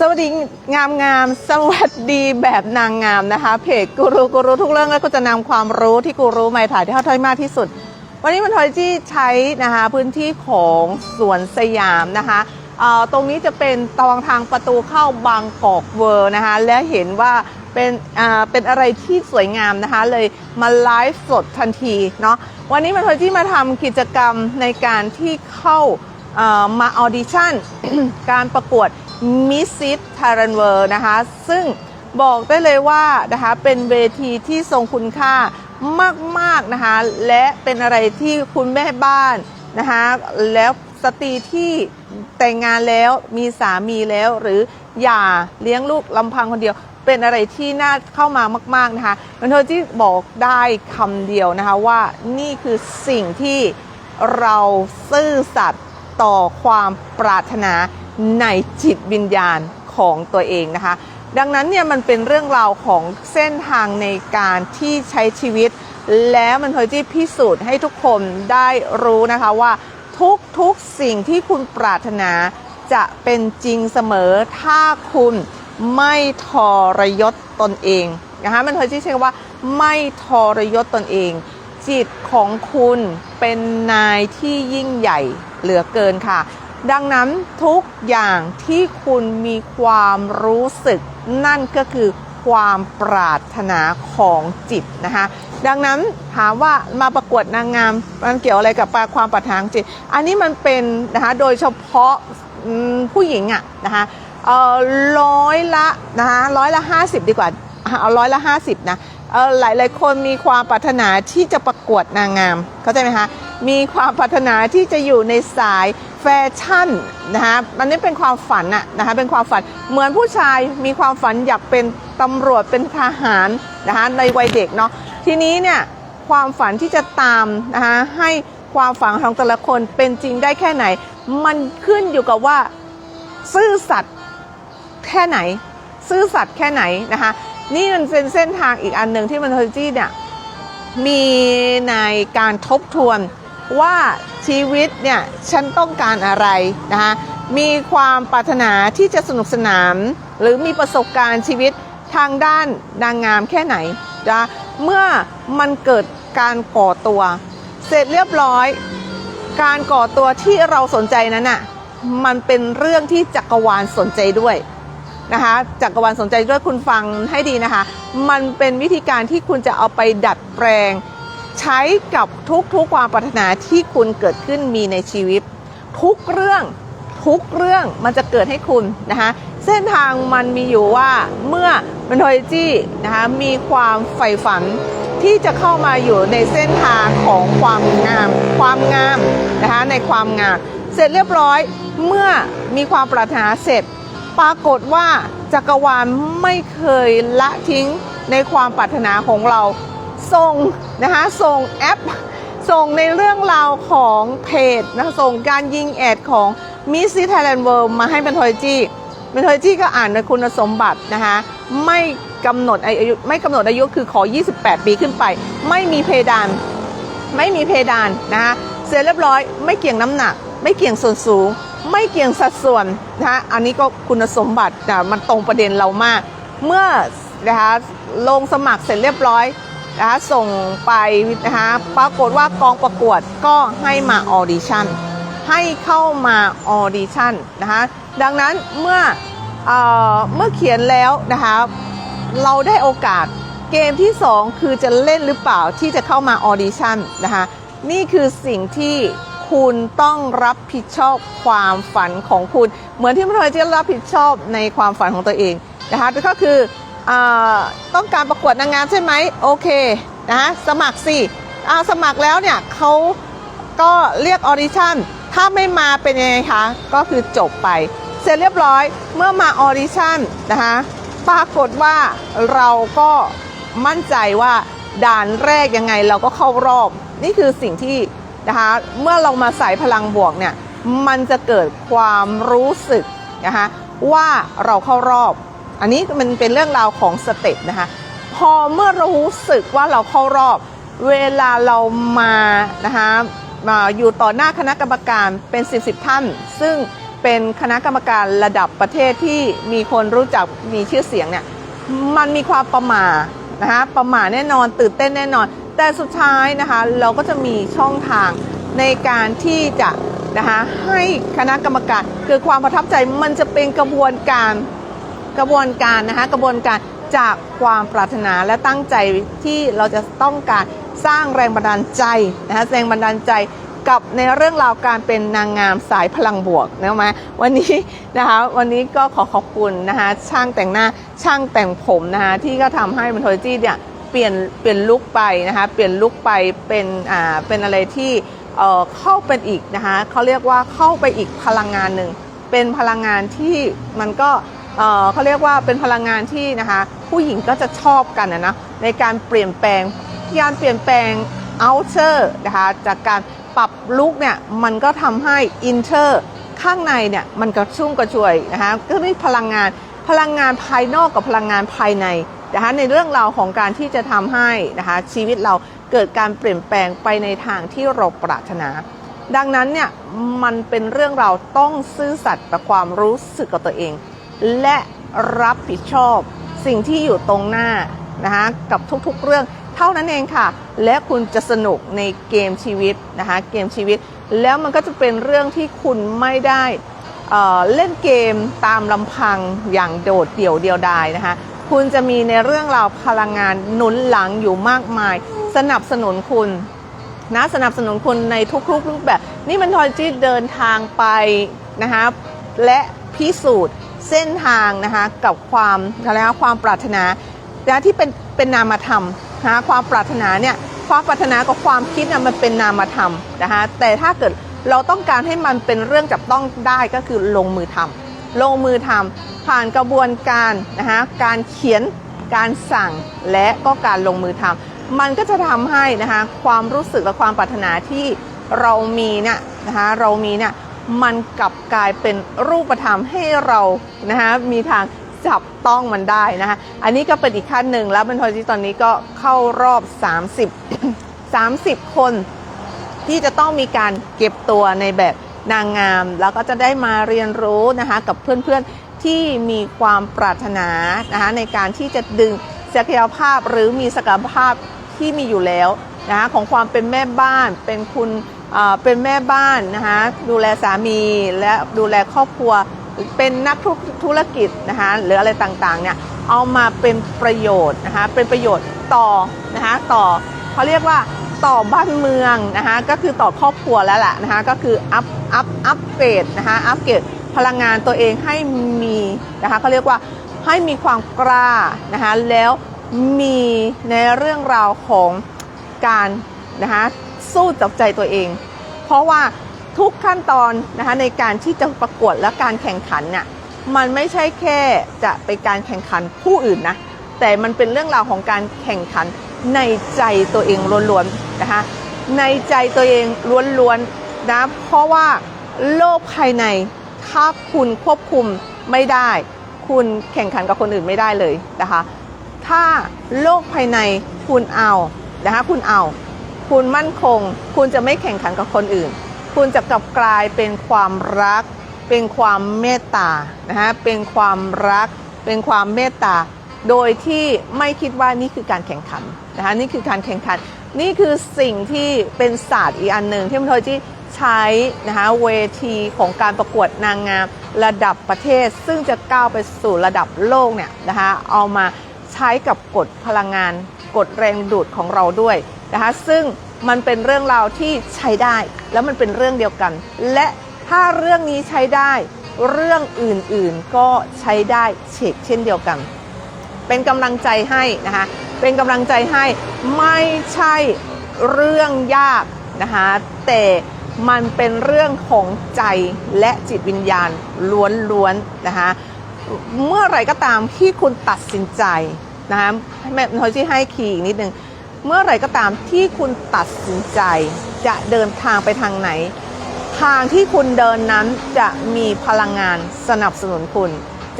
สวัสดีงามงามสวัสดีแบบนางงามนะคะเพจกูรูกูรู้ทุกเรื่องแล้วก็จะนำความรู้ที่กูรู้มาถ่ายที่เข้าท้อยมากที่สุด วันนี้มันทอยที่ใช้นะคะพื้นที่ของสวนสยามนะคะตรงนี้จะเป็นตองทางประตูเข้าบางกอกเวอร์นะคะและเห็นว่าเป็นเป็นอะไรที่สวยงามนะคะเลยมาไลฟ์สดทันทีเนาะวันนี้มันทอยที่มาทำกิจกรรมในการที่เข้ามาออดิชั่นการประกวด Miss s i t Thailand World นะคะ ซึ่งบอกได้เลยว่านะคะเป็นเวทีที่ทรงคุณค่ามากๆนะคะและเป็นอะไรที่คุณแม่บ้านนะคะแล้วสตรีที่แต่งงานแล้วมีสามีแล้วหรืออย่าเลี้ยงลูกลำพังคนเดียว เป็นอะไรที่น่าเข้ามามากๆนะคะมันเธอที่บอกได้คำเดียวนะคะว่านี่คือสิ่งที่เราซื่อสัตย์ต่อความปรารถนา ในจิตวิญญาณของตัวเองนะคะ ดังนั้นเนี่ยมันเป็นเรื่องราวของเส้นทางในการที่ใช้ชีวิต แล้วมันเคยที่พิสูจน์ให้ทุกคนได้รู้นะคะว่าทุกๆสิ่งที่คุณปรารถนาจะเป็นจริงเสมอถ้าคุณไม่ทรยศตนเองนะคะมันเคยที่ใช้ว่าไม่ทรยศตนเอง จิตของคุณเป็นนายที่ยิ่งใหญ่เหลือเกินค่ะ ดังนั้นทุกอย่างที่คุณมีความรู้สึก นั่นก็คือความปรารถนาของจิตนะคะ ดังนั้นถามว่ามาประกวดนางงามมันเกี่ยวอะไรกับความปรารถนาของจิต อันนี้มันเป็นนะคะโดยเฉพาะผู้หญิงอะนะคะเออร้อยละนะคะร้อยละห้าสิบดีกว่าเอาร้อยละห้าสิบนะเออหลายหลายๆคนมีความปรารถนาที่จะประกวดนางงามเข้าใจไหมคะมีความปรารถนาที่จะอยู่ในสาย แฟชั่นนะคะมันนี่เป็นความฝันอะนะคะเป็นความฝันเหมือนผู้ชายมีความฝันอยากเป็นตำรวจเป็นทหารนะคะในวัยเด็กเนาะทีนี้เนี่ยความฝันที่จะตามนะคะให้ความฝันของแต่ละคนเป็นจริงได้แค่ไหน มันขึ้นอยู่กับว่าซื่อสัตย์แค่ไหน ซื่อสัตย์แค่ไหนนะคะนี่มันเป็นเส้นทางอีกอันหนึ่งที่มันเทอร์จี้เนี่ยมีในการทบทวน ว่าชีวิตเนี่ยฉันต้องการอะไรนะคะมีความปรารถนาที่จะสนุกสนานหรือมีประสบการณ์ชีวิตทางด้านนางงามแค่ไหนนะเมื่อมันเกิดการก่อตัว เสร็จเรียบร้อย การก่อตัวที่เราสนใจนั้นน่ะมันเป็นเรื่องที่จักรวาลสนใจด้วยนะคะจักรวาลสนใจด้วยคุณฟังให้ดีนะคะ มันเป็นวิธีการที่คุณจะเอาไปดัดแปลง ใช้กับทุกๆความปรารถนาที่คุณเกิดขึ้นมีในชีวิต ทุกเรื่องทุกเรื่องมันจะเกิดให้คุณนะคะเส้นทางมันมีอยู่ว่าเมื่อมันโทยจี้นะคะมีความใฝ่ฝันที่จะเข้ามาอยู่ในเส้นทางของความงาม ความงามนะคะในความงาม เสร็จเรียบร้อยเมื่อมีความปรารถนาเสร็จ ปรากฏว่าจักรวาลไม่เคยละทิ้งในความปรารถนาของเราส่ง นะคะส่งแอป ส่งในเรื่องราวของเพจนะส่งการยิงแอดของ Miss Thailand World มาให้เป็นทอยจี้เป็นทอยจี้ก็อ่านในคุณสมบัตินะคะไม่กำหนดอายุไม่กำหนดอายุคือขอ 28 ปีขึ้นไป ไม่มีเพดาน ไม่มีเพดานนะคะเสร็จเรียบร้อยไม่เกี่ยงน้ำหนัก ไม่เกี่ยงส่วนสูง ไม่เกี่ยงสัดส่วนนะคะอันนี้ก็คุณสมบัตินะมันตรงประเด็นเรามาก เมื่อนะคะลงสมัครเสร็จเรียบร้อย นะคะส่งไปนะคะปรากฏว่ากองประกวดก็ให้มาออดิชั่นให้เข้ามาออดิชั่นนะคะดังนั้นเมื่อเออเมื่อเขียนแล้วนะคะเราได้โอกาสเกมที่ 2 คือจะเล่นหรือเปล่าที่จะเข้ามาออดิชั่นนะคะนี่คือสิ่งที่คุณต้องรับผิดชอบความฝันของคุณ เหมือนที่พระเจ้ารับผิดชอบในความฝันของตัวเองนะคะก็คือ ต้องการประกวดนางงามใช่ไหมโอเคนะสมัครสิอาสมัครแล้วเนี่ยเขาก็เรียกออดิชั่นถ้าไม่มาเป็นยังไงคะก็คือจบไป เสร็จเรียบร้อยเมื่อมาออดิชั่นนะคะปรากฏว่าเราก็มั่นใจว่าด่านแรกยังไงเราก็เข้ารอบ นี่คือสิ่งที่นะคะเมื่อเรามาใส่พลังบวกเนี่ยมันจะเกิดความรู้สึกนะคะว่าเราเข้ารอบ อันนี้มันเป็นเรื่องราวของสเต็ปนะคะ พอเมื่อรู้สึกว่าเราเข้ารอบ เวลาเรามานะคะมาอยู่ต่อหน้าคณะกรรมการเป็น 10บสท่าน ซึ่งเป็นคณะกรรมการระดับประเทศที่มีคนรู้จักมีชื่อเสียงเนี่ยมันมีความประหมานะคะประหมาแน่นอนตื่นเต้นแน่นอน แต่สุดท้ายนะคะเราก็จะมีช่องทางในการที่จะนะคะให้คณะกรรมการเกิดความประทับใจมันจะเป็นกระบวนการ กระบวนการนะคะกระบวนการจากความปรารถนาและตั้งใจที่เราจะต้องการสร้างแรงบันดาลใจนะคะแรงบันดาลใจกับในเรื่องราวการเป็นนางงามสายพลังบวกนะไหมวันนี้นะคะวันนี้ก็ขอขอบคุณนะคะช่างแต่งหน้าช่างแต่งผมนะคะที่ก็ทำให้มันโทจิเนี่ยเปลี่ยนเปลี่ยนลุคไปนะคะเปลี่ยนลุคไปเป็นอ่าเป็นอะไรที่เอ่อเข้าเป็นอีกนะคะเขาเรียกว่าเข้าไปอีกพลังงานหนึ่งเป็นพลังงานที่มันก็ เขาเรียกว่าเป็นพลังงานที่นะคะ ผู้หญิงก็จะชอบกันนะในการเปลี่ยนแปลงการเปลี่ยนแปลง outer นะคะจากการปรับลุกเนี่ยมันก็ทำให้ inter ข้างในเนี่ยมันกระชุ่มกระชวยนะคะก็นี่พลังงานพลังงานภายนอกกับพลังงานภายในนะคะในเรื่องราวของการที่จะทำให้นะคะชีวิตเราเกิดการเปลี่ยนแปลงไปในทางที่เราปรารถนา ดังนั้นเนี่ยมันเป็นเรื่องเราต้องซื่อสัตย์กับความรู้สึกกับตัวเอง และรับผิดชอบสิ่งที่อยู่ตรงหน้านะคะกับทุกๆเรื่องเท่านั้นเองค่ะ และคุณจะสนุกในเกมชีวิตนะคะเกมชีวิต แล้วมันก็จะเป็นเรื่องที่คุณไม่ได้เเล่นเกมตามลำพังอย่างโดดเดี่ยวเดียวดายนะคะคุณจะมีในเรื่องราวพลังงานหนุนหลังอยู่มากมาย สนับสนุนคุณนะสนับสนุนคุณในทุกๆรูปแบบ นี่มันทอยจีเดินทางไปนะคะและพิสูจน์ เส้นทางนะคะกับความอะไรนะความปรารถนานะที่เป็นเป็นนามธรรมนะคะความปรารถนาเนี่ยความปรารถนากับความคิดนะมันเป็นนามธรรมนะคะแต่ถ้าเกิดเราต้องการให้มันเป็นเรื่องจับต้องได้ก็คือลงมือทำลงมือทำผ่านกระบวนการนะคะการเขียนการสั่งและก็การลงมือทำมันก็จะทำให้นะคะความรู้สึกและความปรารถนาที่เรามีเนี่ยนะคะเรามีเนี่ย มันกลับกลายเป็นรูปธรรมให้เรานะคะมีทางจับต้องมันได้นะคะอันนี้ก็เป็นอีกขั้นหนึ่งแล้วบรรทอยที่ตอนนี้ก็เข้ารอบ 30 30 คนที่จะต้องมีการเก็บตัวในแบบนางงาม แล้วก็จะได้มาเรียนรู้นะคะกับเพื่อนๆที่มีความปรารถนานะคะในการที่จะดึงศักยภาพหรือมีศักยภาพที่มีอยู่แล้วนะคะของความเป็นแม่บ้านเป็นคุณ เป็นแม่บ้านนะคะดูแลสามีและดูแลครอบครัว เป็นนักธุรกิจนะคะหรืออะไรต่างๆเนี่ยเอามาเป็นประโยชน์นะคะเป็นประโยชน์ต่อนะคะต่อเขาเรียกว่าต่อบ้านเมืองนะคะก็คือต่อครอบครัวแล้วแหละนะคะก็คืออัพอัพอัพเกรดนะคะอัพเกรดพลังงานตัวเองให้มีนะคะเขาเรียกว่าให้มีความกล้านะคะแล้วมีในเรื่องราวของการนะคะ สู้จับใจตัวเอง เพราะว่าทุกขั้นตอนนะคะในการที่จะประกวดและการแข่งขันเนี่ยมันไม่ใช่แค่จะเป็นการแข่งขันผู้อื่นนะแต่มันเป็นเรื่องราวของการแข่งขันในใจตัวเองล้วนๆนะคะในใจตัวเองล้วนๆนะเพราะว่าโลกภายในถ้าคุณควบคุมไม่ได้ คุณแข่งขันกับคนอื่นไม่ได้เลยนะคะถ้าโลกภายในคุณเอานะคะคุณเอา คุณมั่นคง คุณจะไม่แข่งขันกับคนอื่น คุณจะกลับกลายเป็นความรัก เป็นความเมตตานะคะเป็นความรัก เป็นความเมตตา โดยที่ไม่คิดว่านี่คือการแข่งขันนะคะนี่คือการแข่งขัน นี่คือสิ่งที่เป็นศาสตร์อีกอันหนึ่งที่มันโทยที่ใช้นะคะเวทีของการประกวดนางงามระดับประเทศ ซึ่งจะก้าวไปสู่ระดับโลกเนี่ยนะคะเอามาใช้กับกฎพลังงาน กฎแรงดูดของเราด้วยนะคะซึ่งมันเป็นเรื่องราวที่ใช้ได้ แล้วมันเป็นเรื่องเดียวกัน และถ้าเรื่องนี้ใช้ได้ เรื่องอื่นๆก็ใช้ได้เฉกเช่นเดียวกัน เป็นกำลังใจให้นะคะเป็นกำลังใจให้ไม่ใช่เรื่องยากนะคะแต่มันเป็นเรื่องของใจและจิตวิญญาณล้วนๆนะคะเมื่อไรก็ตามที่คุณตัดสินใจ นะคะแม่ทอยที่ให้คีย์อีกนิดนึง เมื่อไหรก็ตามที่คุณตัดสินใจจะเดินทางไปทางไหน ทางที่คุณเดินนั้นจะมีพลังงานสนับสนุนคุณ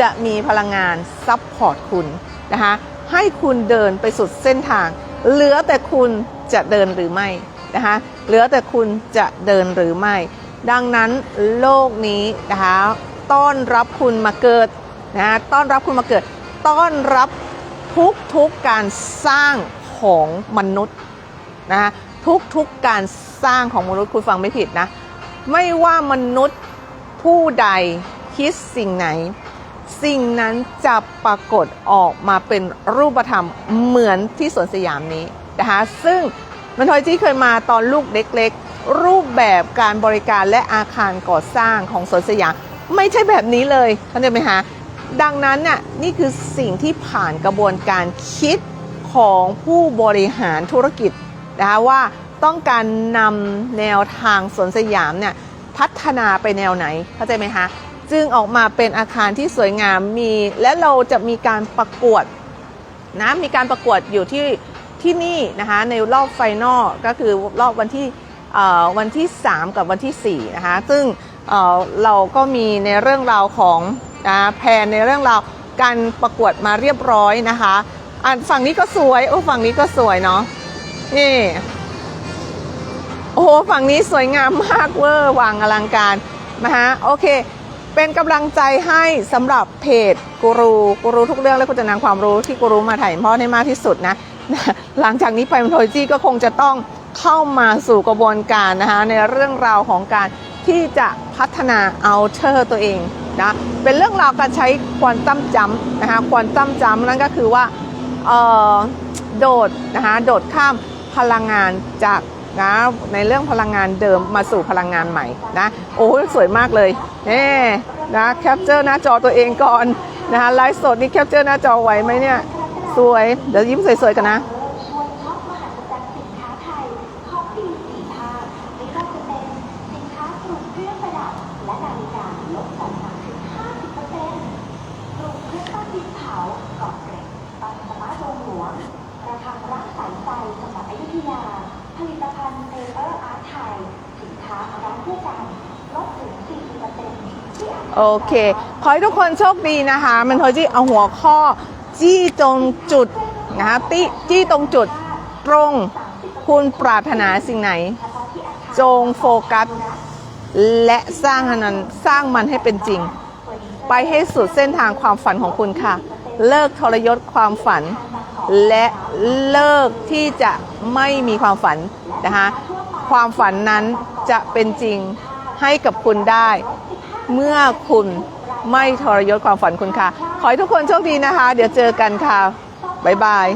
จะมีพลังงานซับพอร์ตคุณนะคะให้คุณเดินไปสุดเส้นทาง เหลือแต่คุณจะเดินหรือไม่นะคะเหลือแต่คุณจะเดินหรือไม่ ดังนั้นโลกนี้นะคะต้อนรับคุณมาเกิดนะะต้อนรับคุณมาเกิด ต้อนรับ ทุกทุกๆการสร้างของมนุษย์นะคะทุกทุกๆการสร้างของมนุษย์คุณฟังไม่ผิดนะ ไม่ว่ามนุษย์ผู้ใดคิดสิ่งไหน สิ่งนั้นจะปรากฏออกมาเป็นรูปธรรมเหมือนที่สวนสยามนี้นะคะซึ่งมันทอยจี้เคยมาตอนลูกเล็กๆ รูปแบบการบริการและอาคารก่อสร้างของสวนสยาม ไม่ใช่แบบนี้เลยเข้าใจไหมคะ ดังนั้นน่ะนี่คือสิ่งที่ผ่านกระบวนการคิดของผู้บริหารธุรกิจนะคะว่าต้องการนำแนวทางสวนสยามเนี่ยพัฒนาไปแนวไหนเข้าใจไหมคะจึงออกมาเป็นอาคารที่สวยงามมี และเราจะมีการประกวดนะมีการประกวดอยู่ที่ที่นี่นะคะในรอบไฟนอลก็คือรอบวันที่วันที่ 3 กับวันที่4นะคะซึ่งเเราก็มีในเรื่องราวของ นะแผนในเรื่องราวการประกวดมาเรียบร้อยนะคะอะฝั่งนี้ก็สวยโอ้ฝั่งนี้ก็สวยเนาะนี่โอ้โหฝั่งนี้สวยงามมากเวอร์วางอลังการนะคะโอเค เป็นกำลังใจให้สำหรับเพจกูรูกูรูทุกเรื่องและคุณจะนำความรู้ที่กูรูมาถ่ายทอดให้มากที่สุดนะหลังจากนี้ไปมันโทจี้ก็คงจะต้องเข้ามาสู่กระบวนการนะคะในเรื่องราวของการที่จะพัฒนาเอาเชอร์ตัวเอง นะเป็นเรื่องราวการใช้ควอนตัมจัมนะคะควอนตัมจัมนั่นก็คือว่าโดดนะคะโดดข้ามพลังงานจากนะในเรื่องพลังงานเดิมมาสู่พลังงานใหม่นะโอ้สวยมากเลยเน่นะแคปเจอร์หน้าจอตัวเองก่อนนะคะไลฟ์สดนี่แคปเจอร์หน้าจอไหวไหมเนี่ยสวย เดี๋ยวยิ้มสวยๆกันนะ ชวนช็อปมหัศจรรย์สินค้าไทยของดีสีภาคไม่ว่าจะเป็นสินค้ากลุ่มเครื่องประดับ และนาฬิกาลดสั่งมาถึง 50%กลุ่มเครื่องปั้นดินเผากรอบเกร็ดปันสมาร์ทโรงหลวงระฆังรักสายไฟจังหวัดอยุธยา ผลิตภัณฑ์เปเปอร์อาร์ตไทย สินค้าร้านคู่กันลดถึง 40%ที่อาคาร โอเค ขอให้ทุกคนโชคดีนะคะ มันโทจี้เอาหัวข้อจี้ตรงจุดนะคะติจี้ตรงจุดตรง คุณปรารถนาสิ่งไหน จงโฟกัส และสร้างให้นสร้างมันให้เป็นจริง ไปให้สุดเส้นทางความฝันของคุณค่ะ เลิกทรยศความฝัน และเลิกที่จะไม่มีความฝันนะคะความฝันนั้นจะเป็นจริงให้กับคุณได้ เมื่อคุณไม่ทรยศความฝันคุณค่ะ ขอให้ทุกคนโชคดีนะคะ เดี๋ยวเจอกันค่ะ บ๊ายบาย